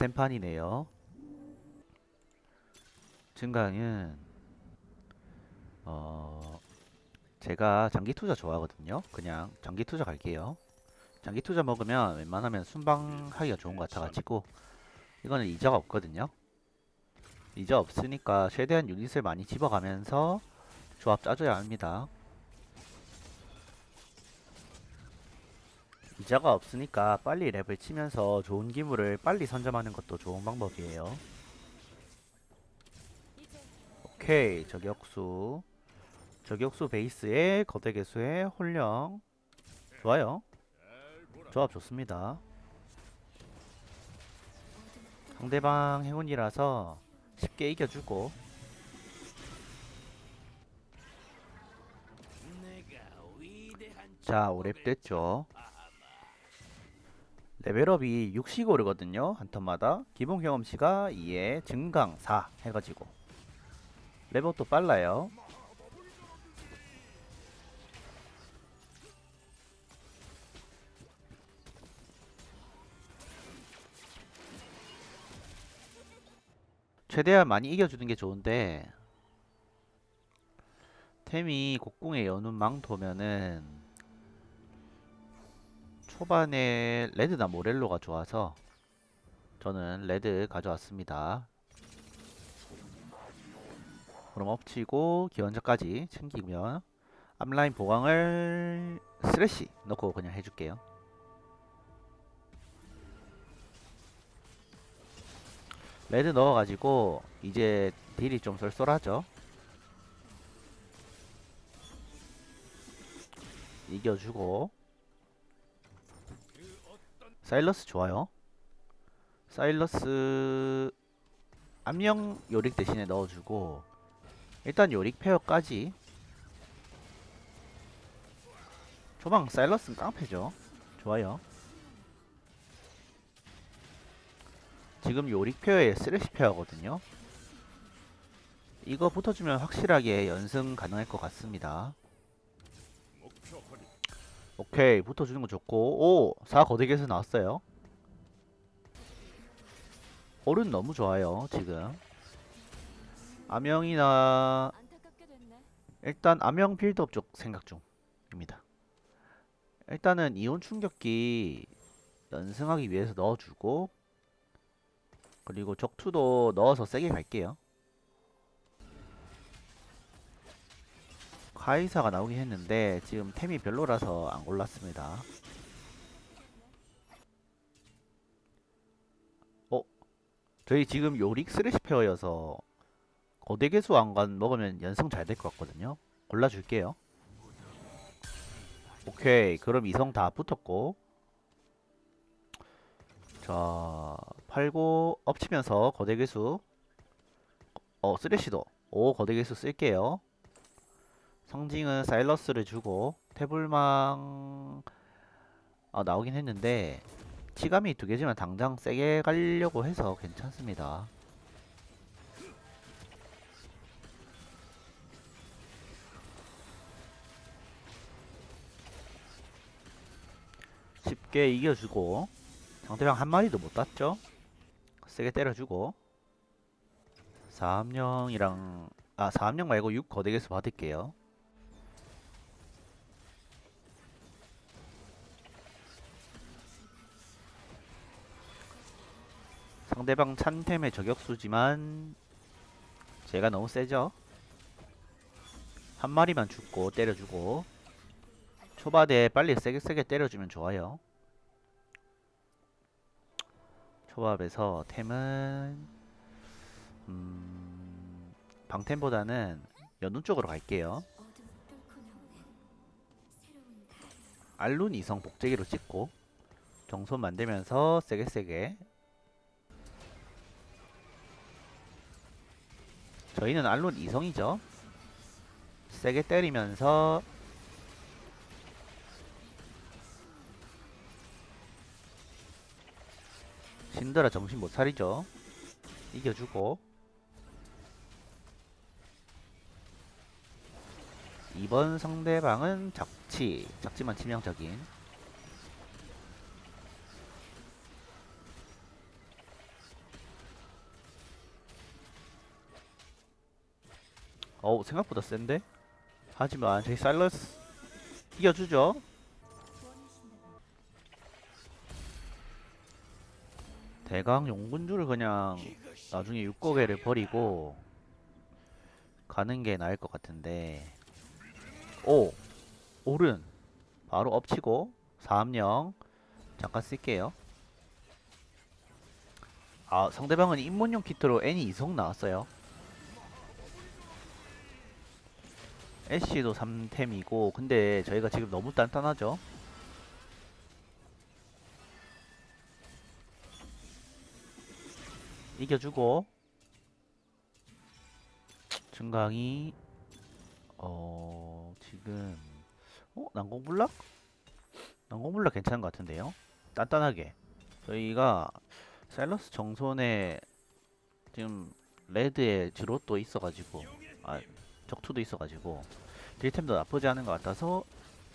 방템판이네요. 증강은 어 제가 장기 투자 좋아하거든요. 그냥 장기 투자 갈게요. 장기 투자 먹으면 웬만하면 순방하기가 좋은 것 같아가지고 이거는 이자가 없거든요. 이자 없으니까 최대한 유닛을 많이 집어가면서 조합 짜줘야 합니다. 이자가 없으니까 빨리 랩을 치면서 좋은 기물을 빨리 선점하는 것도 좋은 방법이에요. 오케이 저격수 저격수 베이스에 거대 개수에 홀령 좋아요. 조합 좋습니다. 상대방 행운이라서 쉽게 이겨주고 자 5렙 됐죠 레벨업이 6씩 오르거든요. 한 턴마다. 기본 경험치가 2에 증강 4 해가지고. 레벨업도 빨라요. 최대한 많이 이겨주는 게 좋은데 템이 곡궁의 연운 망토면은 초반에 레드나 모렐로가 좋아서 저는 레드 가져왔습니다. 그럼 엎치고 기원자까지 챙기면 앞라인 보강을 스레시 넣고 그냥 해줄게요. 레드 넣어가지고 이제 딜이 좀 쏠쏠하죠. 이겨주고 사일러스 좋아요. 사일러스 암령 요릭 대신에 넣어주고 일단 요릭 페어까지 초방 사일러스는 깡패죠. 좋아요. 지금 요릭 페어에 쓰레시 페어거든요. 이거 붙어주면 확실하게 연승 가능할 것 같습니다. 오케이 붙어주는 거 좋고 오! 4 거대개에서 나왔어요 오른 너무 좋아요 지금 암영이나. 일단 암영 빌드업 쪽 생각 중입니다 일단은 이온 충격기 연승하기 위해서 넣어주고 그리고 적투도 넣어서 세게 갈게요 카이사가 나오긴 했는데 지금 템이 별로라서 안 골랐습니다. 어? 저희 지금 요릭 스레시 페어여서 거대 개수 왕관 먹으면 연승 잘 될 것 같거든요. 골라줄게요. 오케이 그럼 이성 다 붙었고 자 팔고 엎치면서 거대 개수 어 쓰레시도 오 거대 개수 쓸게요. 상징은 사일러스를 주고 태블망 아, 나오긴 했는데 치감이 두 개지만 당장 세게 가려고 해서 괜찮습니다. 쉽게 이겨주고 상대방 한 마리도 못 땄죠? 세게 때려주고 4함령이랑 아 4함령 말고 6 거대개수 받을게요. 상대방 찬템의 저격수지만 제가 너무 세죠? 한 마리만 죽고 때려주고 초반에 빨리 세게 세게 때려주면 좋아요. 초밥에서 템은 음, 방템보다는 연운 쪽으로 갈게요. 알룬 이성 복제기로 찍고 정손 만들면서 세게 세게 저희는 알룬 이성이죠. 세게 때리면서 신드라 정신 못 차리죠. 이겨주고 이번 상대방은 작치 작지만 치명적인 어우 생각보다 센데? 하지만 저희 사일러스 이겨주죠. 대강 용군주를 그냥 나중에 육고개를 버리고 가는 게 나을 것 같은데. 오 오른 바로 엎치고 3령 잠깐 쓸게요. 아 상대방은 입문용 키트로 N이 이성 나왔어요 애쉬도 3템이고 근데 저희가 지금 너무 단단하죠? 이겨주고. 증강이 어 지금 어 난공불락? 난공불락 괜찮은 것 같은데요? 단단하게. 저희가 셀러스 정손에 지금 레드에 지롯도 있어가지고 아 적투도 있어가지고 딜템도 나쁘지 않은 것 같아서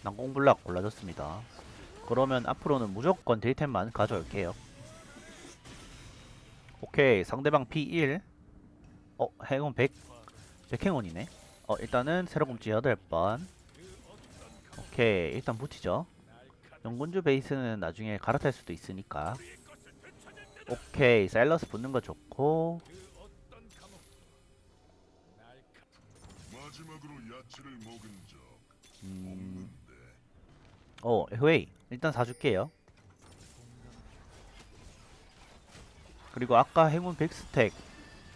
난공불락 골라줬습니다. 그러면 앞으로는 무조건 딜템만 가져올게요. 오케이 상대방 P1 어 행운 100 100행운이네. 어 일단은 새로금지 8번. 오케이 일단 붙이죠. 영군주 베이스는 나중에 갈아탈 수도 있으니까. 오케이 사일러스 붙는 거 좋고 야채를 먹은 적 음... 어 회이 일단 사줄게요. 그리고 아까 행운 100스택.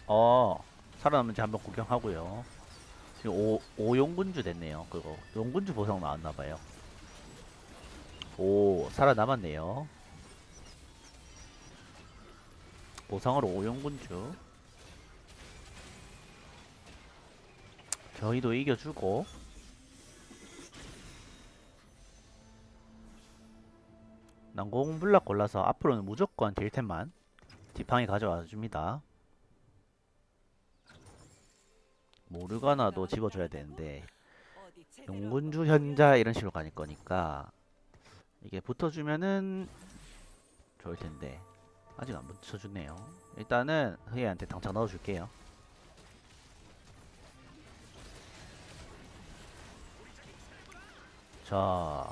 어 살아남은지 한번 구경하고요. 지금 오, 오용군주 됐네요 그거. 용군주 보상 나왔나봐요. 오 살아남았네요. 보상으로 오용군주 저희도 이겨주고 난공불락 골라서 앞으로는 무조건 딜템만 지팡이 가져와 줍니다. 모르가나도 집어줘야 되는데 용군주 현자 이런 식으로 가닐 거니까 이게 붙어주면은 좋을 텐데 아직 안 붙여주네요. 일단은 흐이한테 당장 넣어줄게요. 자,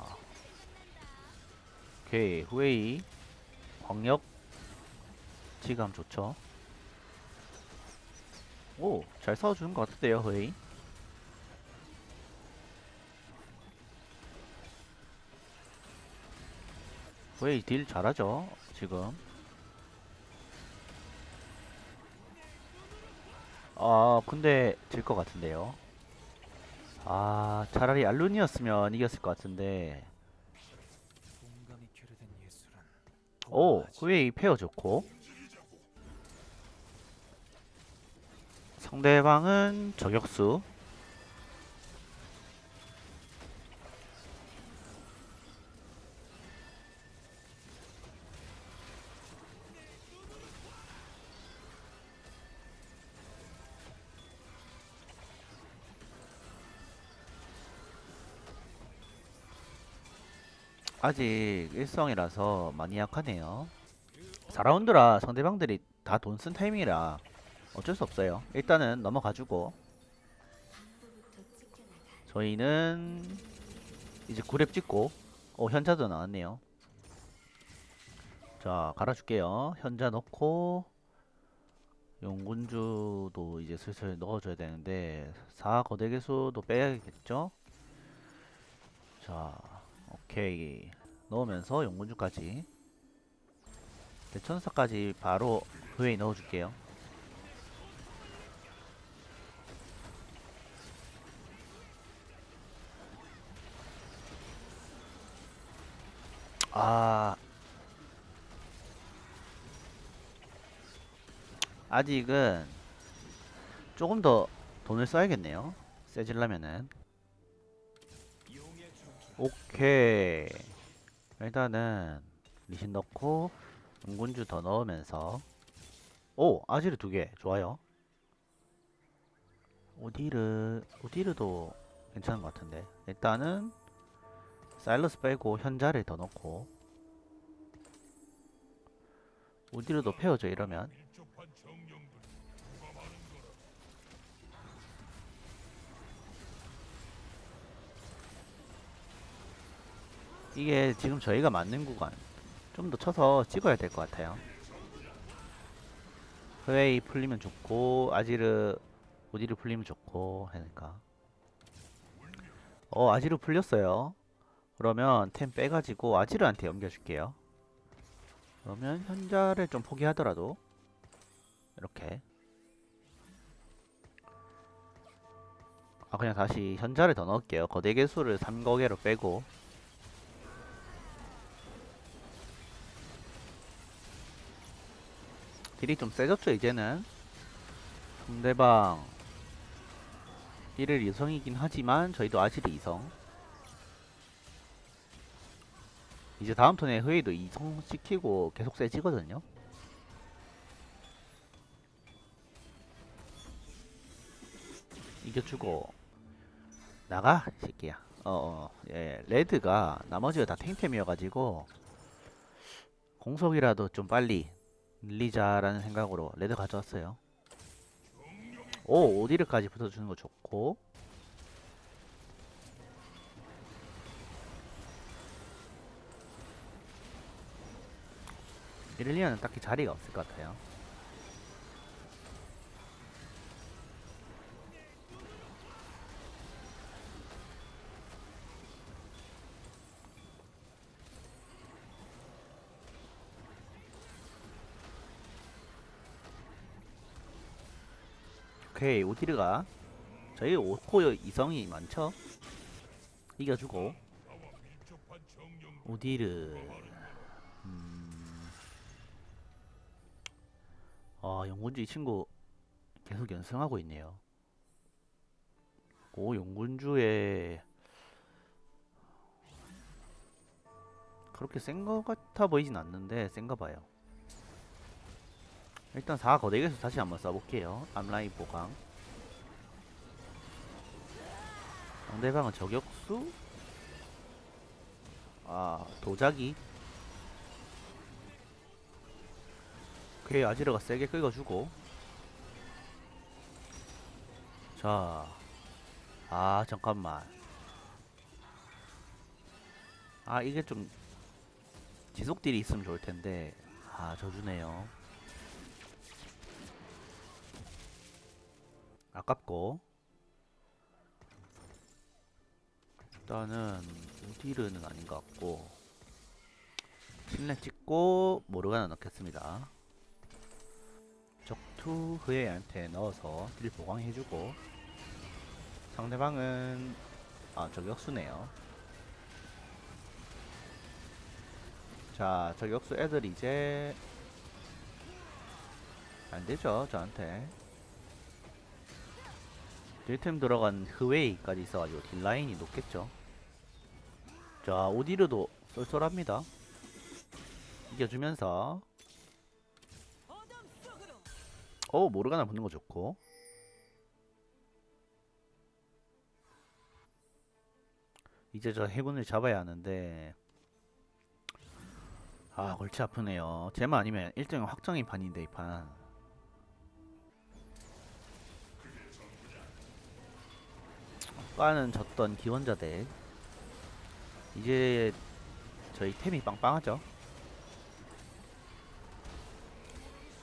오케이 후웨이 광역 지감 좋죠. 오, 잘 싸워주는 것 같은데요, 후웨이. 후웨이 딜 잘하죠, 지금. 아, 근데 질 것 같은데요. 아, 차라리 알룬이었으면 이겼을 것 같은데. 오. 후웨이 페어 좋고. 상대방은 저격수. 아직 일성이라서 많이 약하네요. 4라운드라 상대방들이 다 돈 쓴 타이밍이라 어쩔 수 없어요. 일단은 넘어가주고 저희는 이제 9렙 찍고 어 현자도 나왔네요. 자 갈아줄게요. 현자 넣고 용군주도 이제 슬슬 넣어줘야 되는데 4 거대개수도 빼야겠죠? 자 오케이 넣으면서 용군주까지 대천사까지 바로 그에 넣어줄게요. 아 아직은 조금 더 돈을 써야겠네요. 세질라면은 오케이 일단은 리신 넣고 용군주 더 넣으면서. 오 아지르 두 개. 좋아요. 오디르 오디르도 괜찮은 것 같은데. 일단은 사일러스 빼고 현자를 더 넣고. 오디르도 페어져 이러면 이게 지금 저희가 맞는 구간 좀 더 쳐서 찍어야 될 것 같아요. 흐웨이 풀리면 좋고 아지르 오디르 풀리면 좋고 하니까 어 아지르 풀렸어요. 그러면 템 빼가지고 아지르한테 넘겨줄게요. 그러면 현자를 좀 포기하더라도 이렇게 아 그냥 다시 현자를 더 넣을게요. 거대 개수를 3거개로 빼고 딜이 좀 세졌죠 이제는. 상대방 1일 이성이긴 하지만 저희도 아지르 이성. 이제 다음 턴에 흐웨이도 이성 시키고 계속 세지거든요. 이겨주고. 나가 이 새끼야. 어어. 예 레드가 나머지가 다 탱템이어가지고 공속이라도 좀 빨리 늘리자라는 생각으로 레드 가져왔어요. 오 오디르까지 붙어주는 거 좋고. 이렐리아는 딱히 자리가 없을 것 같아요 오케이 오디르가 저희 5코 이성이 많죠? 이겨주고. 오디르. 음... 아 영군주 이 친구 계속 연승하고 있네요. 오 영군주에 그렇게 센 거 같아 보이진 않는데 센가 봐요 일단 4 거대기에서 다시 한번 써볼게요. 암라인 보강. 상대방은 저격수? 아, 도자기? 오케이, 아지르가 세게 긁어주고. 자. 아, 잠깐만. 아, 이게 좀 지속딜이 있으면 좋을 텐데. 아, 저주네요. 아깝고. 일단은 우디르는 아닌 것 같고. 신뢰 찍고 모르가나 넣겠습니다. 적투 흐에한테 넣어서 딜 보강해주고. 상대방은 아 저격수네요. 자 저격수 애들 이제 안되죠 저한테 딜템 들어간 흐웨이까지 있어가지고 딜라인이 높겠죠. 자, 오디르도 쏠쏠합니다. 이겨주면서. 어 모르가나 붙는 거 좋고. 이제 저 해군을 잡아야 하는데. 아 골치 아프네요. 제만 아니면 1등 확정인 판인데 이판 아까는 졌던 기원자들. 이제 저희 템이 빵빵하죠?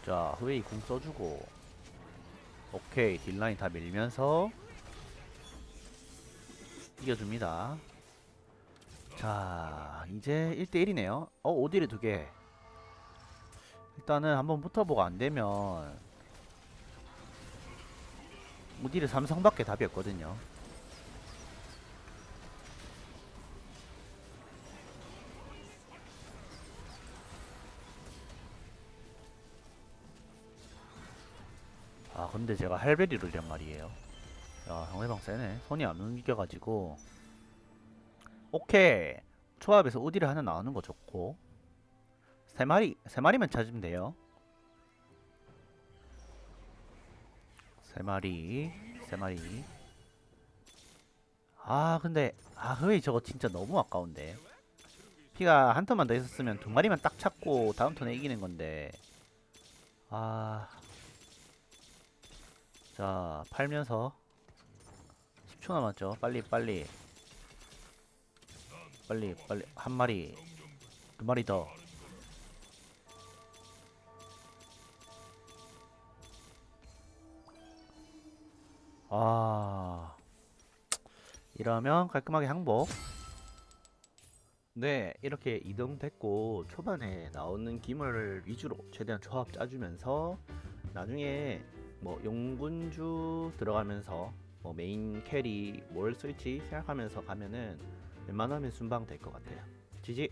자 후웨이 궁 써주고. 오케이 딜라인 다 밀면서 이겨줍니다. 자 이제 1대1이네요. 어 오디를 두개. 일단은 한번 붙어보고 안되면 오디를 삼성밖에 답이 없거든요 근데 제가 할베리를란 말이에요. 야 상대방 세네 손이 안 움직여가지고. 오케이. 초합에서 우디를 하나 나오는 거 좋고. 세 마리 세 마리만 찾으면 돼요. 세 마리 세 마리. 아 근데 아 흐웨이 저거 진짜 너무 아까운데. 피가 한 턴만 더 있었으면 두 마리만 딱 찾고 다음 턴에 이기는 건데. 아 자, 팔면서 10초 남았죠. 빨리 빨리. 빨리 빨리 한 마리 두 마리 더 아, 이러면 깔끔하게 항복. 네, 이렇게 2등 됐고 초반에 나오는 기물 위주로 최대한 조합 짜주면서 나중에 뭐 용군주 들어가면서 뭐 메인 캐리 뭘 쓸지 생각하면서 가면은 웬만하면 순방 될 것 같아요. 지지.